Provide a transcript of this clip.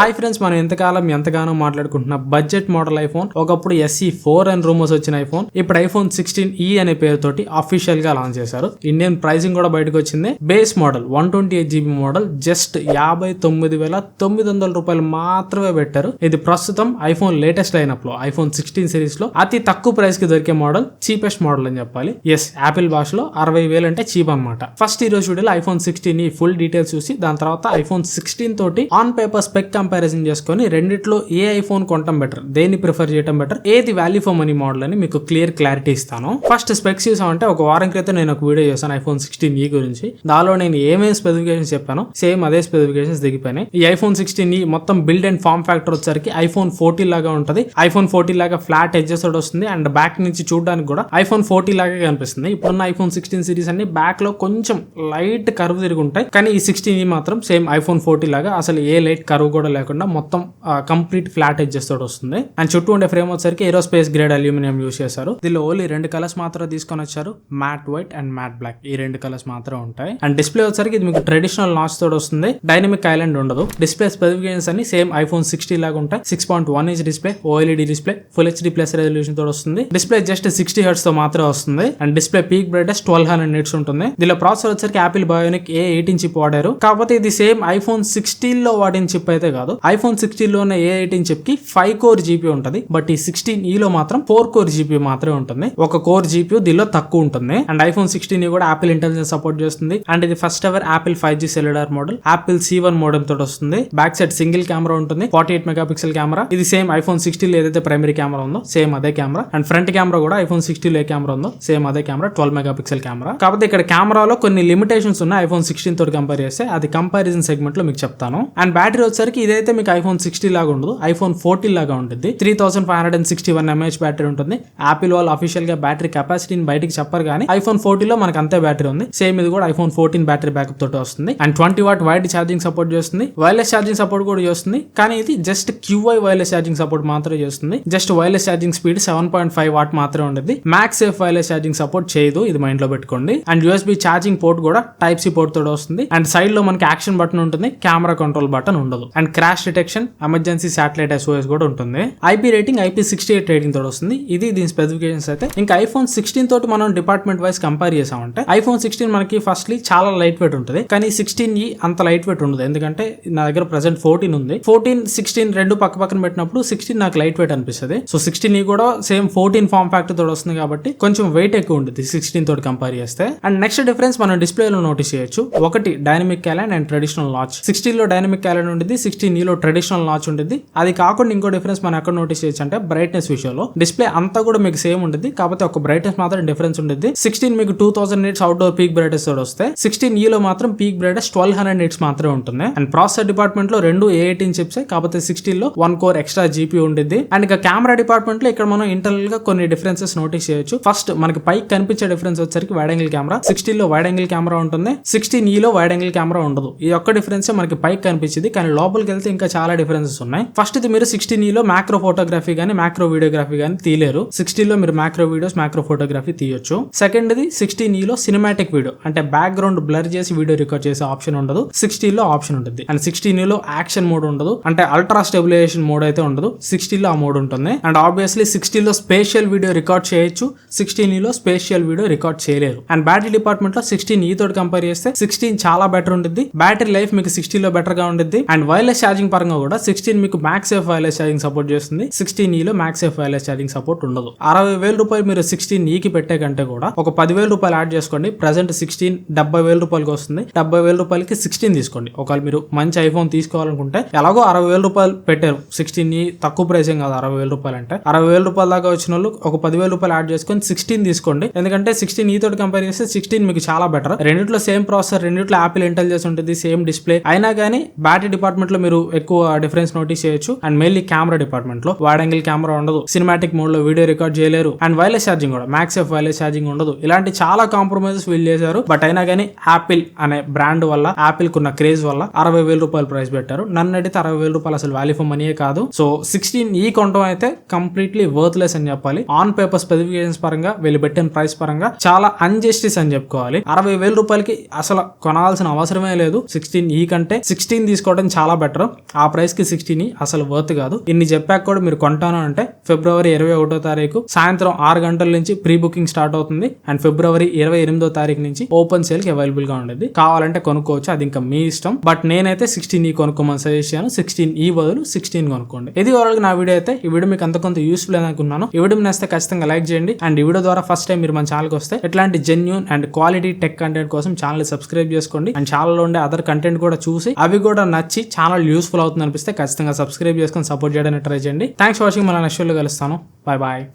Hi friends మనం ఎంతకాలం ఎంతగానో మాట్లాడుకుంటున్న బడ్జెట్ మోడల్ ఐఫోన్ ఒకప్పుడు ఎస్సీ ఫోర్ అండ్ రూమర్స్ వచ్చిన ఐఫోన్ ఇప్పుడు ఐఫోన్ సిక్స్టీన్ ఈ అనే పేరుతోటి అఫీషియల్గా లాంచ్ చేశారు. ఇండియన్ ప్రైసింగ్ కూడా బయటకు వచ్చింది. Base model one twenty eight GB model just యాభై తొమ్మిది వేల తొమ్మిది వందల రూపాయలు మాత్రమే పెట్టారు. ఇది ప్రస్తుతం ఐఫోన్ లేటెస్ట్ లైనప్లో ఐఫోన్ సిక్స్టీన్ సిరీస్లో అతి తక్కువ ప్రైస్కి దొరికే మోడల్ చీపెస్ట్ మోడల్ అని చెప్పాలి. ఎస్ యాపిల్ భాషలో అరవై వేలు అంటే చీప్ అనమాట ఫస్ట్ ఈ రోజు వీడియోలో iPhone sixteen E full details చూసి దాని తర్వాత ఐఫోన్ సిక్స్టీన్ తోటి ఆన్ పేపర్ స్పెక్ కంపారిజన్ చేసుకొని రెండిట్లో ఏ ఐఫోన్ కొనటం బెటర్ దేన్ని ప్రిఫర్ చేయడం బెటర్ ఏది వాల్యూ ఫర్ మనీ మోడల్ అని మీకు క్లియర్ క్లారిటీ ఇస్తాను. ఫస్ట్ స్పెక్స్ చూసామంటే ఒక వారం క్రితం నేను ఒక వీడియో చేశాను ఐఫోన్ సిక్స్టీన్ ఈ గురించి. దానిలో నేను ఏమేమి స్పెసిఫికేషన్స్ చెప్పాను సేమ్ అదే స్పెసిఫికేషన్స్ దిగిపోయినాయి. ఈ ఐఫోన్ సిక్స్టీన్ ఈ మొత్తం బిల్డ్ అండ్ ఫామ్ ఫ్యాక్టర్ వచ్చరికి ఐఫోన్ ఫోర్టీ లాగా ఉంటుంది. ఐఫోన్ ఫోర్టీ లాగా ఫ్లాట్ ఎడ్జెస్ వస్తుంది అండ్ బ్యాక్ నుంచి చూడడానికి కూడా ఐఫోన్ ఫోర్టీ లాగా కనిపిస్తుంది. ఇప్పుడున్న ఐఫోన్ సిక్స్టీన్ సిరీస్ అన్ని బ్యాక్లో కొంచెం లైట్ కర్వ్ తిరిగి ఉంటాయి. కానీ ఈ సిక్స్టీన్ ఈ e మాత్రం సేమ్ ఐఫోన్ ఫోర్టీ లాగా అసలు ఏ లైట్ కర్వ్ కూడా లేకుండా మొత్తం కంప్లీట్ ఫ్లాట్ ఎడ్జెస్ తోటి వస్తుంది. అండ్ చుట్టూ ఉండే ఫ్రేమ్ వచ్చరికి ఏరోస్పేస్ గ్రేడ్ అల్యూమినియం యూస్ చేశారు. దీనిలో ఓన్లీ రెండు కలర్స్ మాత్రం తీసుకొని వచ్చారు. Matte white and matte black ఈ రెండు కలర్స్ మాత్రం ఉంటాయి. అండ్ డిస్ప్లే వచ్చరికి ఇది మీకు ట్రెడిషనల్ నాచ్ తోటి వస్తుంది. డైనమిక్ ఐలాండ్ ఉండదు. డిస్ప్లే స్పెసిఫికేషన్స్ అన్ని సేమ్ ఐఫోన్ సిక్స్టీ లాగా ఉంటాయి. Six point one inch display OLED display full HD plus resolution తోటి వస్తుంది. డిస్ప్లే జస్ట్ సిక్స్టీ హెడ్స్తో మాత్రమే వస్తుంది. And display peak brightness twelve hundred nits ఉంటుంది. దీనిలో ప్రాసెసర్ వచ్చరికి Apple Bionic A eighteen chip వాడారు. కాకపోతే ఇది సేమ్ ఐఫోన్ సిక్స్టీన్లో వాడిన చిప్ అయితే కాదు. ఐఫోన్ సిక్స్టీన్లో ఉన్న ఏ ఎయిటీన్ చిప్కి ఫైవ్ కోర్ జీపీ ఉంటుంది. బట్ ఈ సిక్స్టీన్ ఈ లో మాత్రం ఫోర్ కోర్ జీపీ మాత్రమే ఉంటుంది. ఒక కోర్ జీపీ దీనిలో తక్కువ ఉంటుంది. అండ్ ఐఫోన్ సిక్స్టీన్ కూడా యాపిల్ ఇంటెలిజెన్స్ సపోర్ట్ చేస్తుంది. అండ్ ఇది first ever Apple five G cellular model Apple C one model తోటి వస్తుంది. బ్యాక్ సైడ్ సింగిల్ కెమెరా ఉంటుంది. Forty eight mega pixel camera ఇది సేమ్ ఐఫోన్ సిక్స్టీన్ ఏదైతే ప్రైమరీ కెమెరా ఉందో same అదే కెమెరా అండ్ ఫ్రంట్ కెమెరా కూడా iPhone sixteen ఏ camera ఉందో సేమ్ అదే camera twelve mega pixel camera కాకపోతే ఇక్కడ కెమెరాలో కొన్ని లిమిటేషన్స్ ఉన్నాయి ఐఫోన్ సిక్స్టీన్ తోటి కంపేర్ చేస్తే. అది కంపారిజన్ సెగ్మెంట్లో మీకు చెప్తాను. అండ్ బ్యాటరీ వచ్చేసరికి ఇదే ఇదైతే మీకు ఐఫోన్ సిక్స్టీ లాగా ఉండదు ఐఫోన్ ఫోర్టీన్ లాగా ఉంటుంది three thousand five hundred and sixty one mAh battery ఉంటుంది. యాపిల్ వాళ్ళు అఫీషియల్గా బ్యాటరీ కెపాసిటీని బయటికి చెప్పరు కానీ ఐఫోన్ ఫోర్టీలో మనకు అంతే బ్యాటరీ ఉంది. సేమ్ ఇది కూడా ఐఫోన్ ఫోర్టీన్ బ్యాటరీ బ్యాకప్ తోటి వస్తుంది. And twenty watt wired charging support చేస్తుంది. వైర్లెస్ ఛార్జింగ్ సపోర్ట్ కూడా చేస్తుంది. కానీ ఇది just Qi wireless charging support మాత్రమే చేస్తుంది. Just wireless charging speed seven point five watt మాత్రమే ఉంటుంది MagSafe wireless charging support చేయదు. ఇది మైండ్లో పెట్టుకోండి. అండ్ యూఎస్బి ఛార్జింగ్ పోర్ట్ కూడా టైప్ సి పోర్ట్ తోటి వస్తుంది. అండ్ సైడ్లో మనకి యాక్షన్ బటన్ ఉంటుంది. కెమెరా కంట్రోల్ బటన్ ఉండదు. And crash detection emergency satellite SOS కూడా ఉంటుంది. IP rating IP sixty eight rating తోటి వస్తుంది. ఇది దీని స్పెసిఫికేషన్స్ అయితే. ఇంకా ఐఫోన్ సిక్స్టీన్ తోటి మనం డిపార్ట్మెంట్ వైస్ కంపేర్ చేసామంటే ఐఫోన్ సిక్స్టీన్ మనకి ఫస్ట్లీ చాలా లైట్ వెయిట్ ఉంటుంది. కానీ సిక్స్టీన్ ఈ అంత లైట్ వెయిట్ ఉండదు. ఎందుకంటే నా దగ్గర ప్రజెంట్ ఫోర్టీన్ ఉంది. ఫోర్టీన్ సిక్స్టీన్ రెండు పక్క పక్కన పెట్టినప్పుడు సిక్స్టీన్ నాకు లైట్ వెయిట్ అనిపిస్తుంది. సో సిక్స్టీన్ ఈ కూడా సేమ్ ఫోర్టీన్ ఫామ్ ఫ్యాక్టర్ తోటి వస్తుంది కాబట్టి కొంచెం వెయిట్ ఎక్కువ ఉంటుంది సిక్స్టీన్ తోటి కంపేర్ చేస్తే. అండ్ నెక్స్ట్ డిఫరెన్స్ మనం డిస్ప్లేలో నోటీస్ చేయొచ్చు. ఒకటి dynamic island and traditional notch సిక్స్టీన్లో డైనమిక్ క్యాలెండ్ ఉంటుంది సిక్స్టీన్ ఈలో ట్రెడిషనల్ లాచ్ ఉంటుంది అది కాకుండా ఇంకో డిఫరెన్స్ మనం ఎక్కడ నోటీస్ చేయొచ్చు అంటే బ్రైట్నెస్ విషయంలో. డిస్ప్లే అంతా కూడా మీకు సేమ్ ఉంటుంది కాకపోతే ఒక బ్రైట్నెస్ మాత్రం డిఫరెన్స్ ఉంటుంది సిక్స్టీన్ మీకు two thousand nits outdoor peak brightness వస్తే సిక్స్టీన్ ఈలో e మాత్రం peak brightness twelve hundred nits మాత్రమే ఉంటుంది అండ్ ప్రాసెసర్ డిపార్ట్మెంట్లో రెండు ఏ ఎయిటీన్ చిప్స్ కాకపోతే సిక్స్టీన్లో వన్ కోర్ ఎక్స్ట్రా జీపీ ఉంటుంది అండ్ ఇక కెమెరా డిపార్ట్మెంట్లో ఇక్కడ మనం ఇంటర్నల్గా కొన్ని డిఫరెన్సెస్ నోటీస్ చేయొచ్చు. ఫస్ట్ మనకి పైకి కనిపించే డిఫరెన్స్ వచ్చరికి వైడ్ యాంగిల్ కెమెరా సిక్స్టీన్లో వైడ్ యాంగిల్ కెమెరా ఉంటుంది. సిక్స్టీన్ ఈలో వైడ్ యాంగిల్ కెమెరా ఉండదు. ఈ ఒక్క డిఫరెన్స్ మనకి పైకి కనిపించింది. కానీ లోపలికి వెళ్తే ఇంకా చాలా డిఫరెన్సెస్ ఉన్నాయి. ఫస్ట్ ఇది మీరు సిక్స్టీన్లో మ్యాక్రో ఫోటోగ్రఫీ కానీ మ్యాక్రో వీడియోగ్రఫీ కానీ తీయలేరు సిక్స్టీన్లో మీరు మ్యాక్రో వీడియోస్ మ్యాక్రో ఫోటోగ్రఫీ తీయొచ్చు. సెకండ్ ఇది సిక్స్టీన్లో సినిమాటిక్ వీడియో అంటే బ్యాక్గ్రౌండ్ బ్లర్ చేసి వీడియో రికార్డ్ చేసే ఆప్షన్ ఉండదు. సిక్స్టీన్లో ఆప్షన్ ఉంటుంది. అండ్ సిక్స్టీన్లో యాక్షన్ మోడ్ ఉండదు. అంటే అల్ట్రా స్టెబిలైజేషన్ మోడ్ అయితే ఉండదు. సిక్స్టీన్లో ఆ మోడ్ ఉంటుంది. అండ్ ఆబ్వియస్లీ సిక్స్టీన్లో స్పేషియల్ వీడియో రికార్డ్ చేయొచ్చు. సిక్స్టీన్లో స్పేషియల్ వీడియో రికార్డ్ చేయలేరు. అండ్ బ్యాటరీ డిపార్ట్మెంట్లో సిక్స్టీన్ ఈ తోటి కంపేర్ చేస్తే సిక్స్టీన్ చాలా బెటర్ ఉంటుంది బ్యాటరీ లైఫ్ మీకు సిక్స్టీన్లో బెటర్గా ఉంటుంది అండ్ వైర్లెస్ ఛార్జింగ్ పరంగా కూడా సిక్స్టీన్ మీకు MagSafe wireless charging support చేస్తుంది. సిక్స్టీన్ ఈలో MagSafe wireless charging support ఉండదు. అరవై వేల రూపాయలు మీరు సిక్స్టీన్ ఈకి e పెట్టే కంటే కూడా ఒక పదివేల రూపాయలు యాడ్ చేసుకోండి. ప్రజెంట్ సిక్స్టీన్ డెబ్బై వేల రూపాయలకి వస్తుంది. డెబ్బై వేల రూపాయలకి సిక్స్టీన్ తీసుకోండి. ఒకవేళ మీరు మంచి ఐఫోన్ తీసుకోవాలనుకుంటే ఎలాగో అరవై వేల రూపాయలు పెట్టారు. సిక్స్టీన్ ఈ e తక్కువ ప్రైస్ ఏం కాదు. అరవై వేల రూపాయలు అంటే అరవై వేల రూపాయల దాకా వచ్చిన వాళ్ళు ఒక పదివేల రూపాయలు యాడ్ చేసుకొని సిక్స్టీన్ తీసుకోండి. ఎందుకంటే సిక్స్టీన్ ఈ e తోటి కంపేర్ చేస్తే సిక్స్టీన్ మీకు చాలా బెటర్ రెండిట్లో సేమ్ ప్రాసెసర్ రెండిట్లో యాపిల్ ఇంటెలిజెన్స్ ఉంటుంది. సేమ్ డిస్ప్లే అయినా కానీ బ్యాటరీ డిపార్ట్మెంట్లో మీరు ఎక్కువ డిఫరెన్స్ నోటీస్ చేయొచ్చు. అండ్ మెయిన్లీ కెమెరా డిపార్ట్మెంట్లో వైడ్ యాంగిల్ కెమెరా ఉండదు. సినిమాటిక్ మోడ్లో వీడియో రికార్డ్ చేయలేరు. అండ్ వైర్లెస్ ఛార్జింగ్ కూడా. మ్యాక్స్ ఎఫ్ వైర్లెస్ ఛార్జింగ్ ఉండదు. ఇలాంటి చాలా కాంప్రమైజెస్ వీళ్ళు చేశారు. బట్ అయినా కానీ యాపిల్ అనే బ్రాండ్ వల్ల యాపిల్ కున్న క్రేజ్ వల్ల అరవై వేల రూపాయలు ప్రైస్ పెట్టారు. నన్ను అడిగితే అరవై వేల రూపాయలు అసలు వాల్యూ ఫర్ మనీయే కాదు. సో సిక్స్టీన్ ఈ కొనడం అయితే కంప్లీట్లీ వర్త్లెస్ అని చెప్పాలి. ఆన్ పేపర్ స్పెసిఫికేషన్స్ పరంగా వీళ్ళు పెట్టిన ప్రైస్ పరంగా చాలా అన్జస్టిస్ అని చెప్పుకోవాలి. అరవై వేల రూపాయలకి అసలు కొనాల్సిన అవసరమే లేదు. సిక్స్టీన్ ఈ కంటే సిక్స్టీన్ తీసుకోవడం చాలా బెటర్ ఉన్నారో ఆ ప్రైస్కి సిక్స్టీన్ అసలు వర్త్ కాదు. ఇన్ని చెప్పాక కూడా మీరు కొంటాను అంటే ఫిబ్రవరి ఇరవై ఒకటో తారీఖు సాయంత్రం ఆరు గంటల నుంచి ప్రీ బుకింగ్ స్టార్ట్ అవుతుంది. అండ్ ఫిబ్రవరి ఇరవై ఎనిమిదో తారీఖు నుంచి ఓపెన్ సేల్కి అవైలబుల్గా ఉండేది. కావాలంటే కొనుక్కోవచ్చు. అది ఇంకా మీ ఇష్టం. బట్ నేనైతే సిక్స్టీన్ ఈ కొనుక్కోమని సజెస్ట్ చేయను సిక్స్టీన్ ఈ బదులు సిక్స్టీన్ కొనుక్కోండి. ఇది ఓవరాల్ నా వీడియో అయితే ఈ వీడియో మీకు అంత కొంత యూస్ఫుల్ అని అనుకున్నాను. ఈ వీడియో నేస్తే ఖచ్చితంగా లైక్ చేయండి. అండ్ ఈ వీడియో ద్వారా ఫస్ట్ టైం మీరు మన ఛానల్కి వస్తే ఇట్లాంటి genuine and quality tech content కోసం ఛానల్ సబ్స్క్రైబ్ చేసుకోండి. అండ్ ఛానల్లో ఉండే అదర్ కంటెంట్ కూడా చూసి అవి కూడా నచ్చి ఛానల్ యూస్ఫుల్ అవుతుంది అనిపిస్తే ఖచ్చితంగా సబ్స్క్రైబ్ చేసుకొని సపోర్ట్ చేయడానికి ట్రై చేయండి. థ్యాంక్స్ వాచింగ్ మన నెక్స్ట్ వీడియో కలుస్తాను. Bye bye